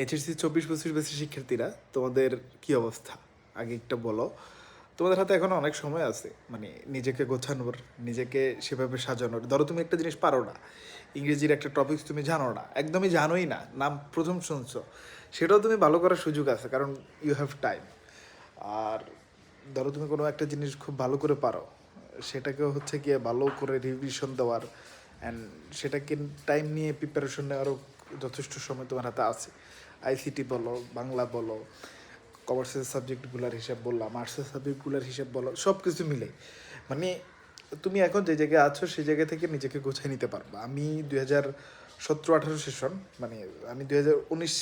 HSC চব্বিশ পঁচিশ বেশি শিক্ষার্থীরা, তোমাদের কি অবস্থা? আগে একটা বলো। তোমাদের হাতে এখন অনেক সময় আছে মানে নিজেকে গোছানোর, নিজেকে সেভাবে সাজানোর। ধরো তুমি একটা জিনিস পারো না, ইংরেজির একটা টপিক তুমি জানো না, একদমই জানোই না, নাম প্রথম শুনছো, সেটাও তুমি ভালো করার সুযোগ আছে, কারণ ইউ হ্যাভ টাইম আর ধরো তুমি কোনো একটা জিনিস খুব ভালো করে পারো সেটাকে হচ্ছে গিয়ে ভালো করে রিভিশন দেওয়ার অ্যান্ড সেটাকে টাইম নিয়ে প্রিপারেশন নেওয়ারও যথেষ্ট সময় তোমার হাতে আছে। আইসিটি বলো, বাংলা বলো কমার্সের সাবজেক্টগুলোর হিসাব বললাম আর্টসের সাবজেক্টগুলোর হিসাব বলো সব কিছু মিলে। মানে তুমি এখন যে জায়গায় আছো সেই জায়গা থেকে নিজেকে গোছায় নিতে পারবা। আমি দুই হাজার সতেরো আঠারো সেশন মানে আমি দুই হাজার উনিশ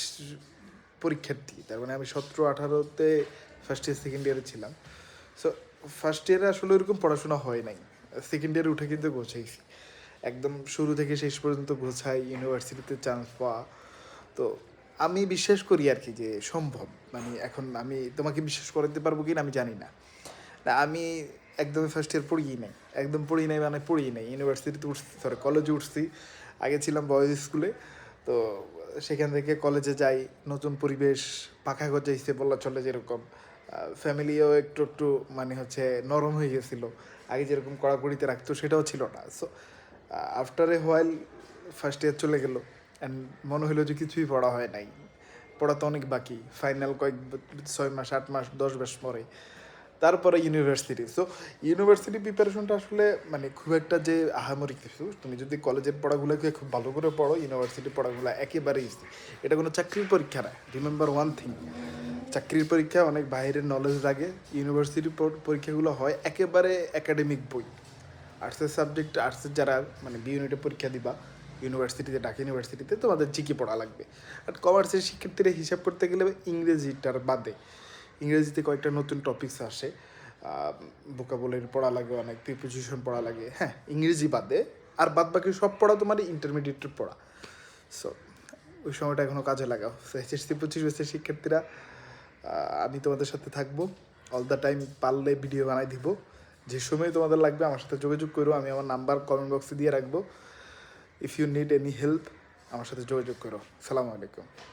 পরীক্ষার্থী, তার মানে আমি সতেরো আঠারোতে ফার্স্ট ইয়ার সেকেন্ড ইয়ারে ছিলাম। সো ফার্স্ট ইয়ারে আসলে ওরকম পড়াশোনা হয় নাই। সেকেন্ড ইয়ারে উঠে কিন্তু গোছাইছি। একদম শুরু থেকে শেষ পর্যন্ত গোছাই ইউনিভার্সিটিতে চান্স পাওয়া। তো আমি বিশ্বাস করি আর কি যে সম্ভব। মানে এখন আমি তোমাকে বিশ্বাস করাতে পারব কি না আমি জানি না। আমি একদমই ফার্স্ট ইয়ার পড়িই নাই। একদম পড়ি নাই মানে পড়িই নাই। ইউনিভার্সিটিতে উঠছি সরি কলেজে উঠছি। আগে ছিলাম বয়েজ স্কুলে তো সেখান থেকে কলেজে যাই, নতুন পরিবেশ পাখা গজাইছে, বলা চলে যেরকম। ফ্যামিলিও একটু একটু মানে হচ্ছে নরম হয়ে গেছিল। আগে যেরকম কড়াকড়িতে রাখতো সেটাও ছিল না। So after a while first year চলে গেল অ্যান্ড মনে হলো যে কিছুই পড়া হয় নাই। পড়া তো অনেক বাকি ফাইনাল কয়েক ছয় মাস, আট মাস, দশ মাস পরে। তারপরে ইউনিভার্সিটি সো ইউনিভার্সিটি প্রিপারেশনটা আসলে মানে খুব একটা যে আহামরি কিছু, তুমি যদি কলেজের পড়াগুলোকে খুব ভালো করে পড়ো ইউনিভার্সিটি পড়াগুলো একেবারেই easy। এটা কোনো চাকরির পরীক্ষা না। রিমেম্বার ওয়ান থিং চাকরির পরীক্ষা অনেক বাইরের নলেজ লাগে। ইউনিভার্সিটি পরীক্ষাগুলো হয় একেবারে একাডেমিক বই। আর্টসের সাবজেক্ট আর্টসের যারা মানে বি ইউনিটে পরীক্ষা দিবা ইউনিভার্সিটিতে ঢাকা ইউনিভার্সিটিতে তোমাদের জিকে পড়া লাগবে। আর কমার্সের শিক্ষার্থীরা হিসাব করতে গেলে ইংরেজিটার বাদে, ইংরেজিতে কয়েকটা নতুন টপিকস আসে বোকাবলের পড়া লাগে অনেক প্রিপোজিশন পড়া লাগে হ্যাঁ ইংরেজি বাদে, আর বাদ বাকি সব পড়া তোমার ইন্টারমিডিয়েটের পড়া। সো ওই সময়টা এখনও কাজে লাগাও এসএসসি পঁচিশ বছরের শিক্ষার্থীরা আমি তোমাদের সাথে থাকব। অল দ্য টাইম পারলে ভিডিও বানাই দিব। যে সময় তোমাদের লাগবে, আমার সাথে যোগাযোগ করো, আমি আমার নাম্বার কমেন্ট বক্সে দিয়ে রাখব। If you need any help আমার সাথে যোগাযোগ করো। সালামু আলাইকুম।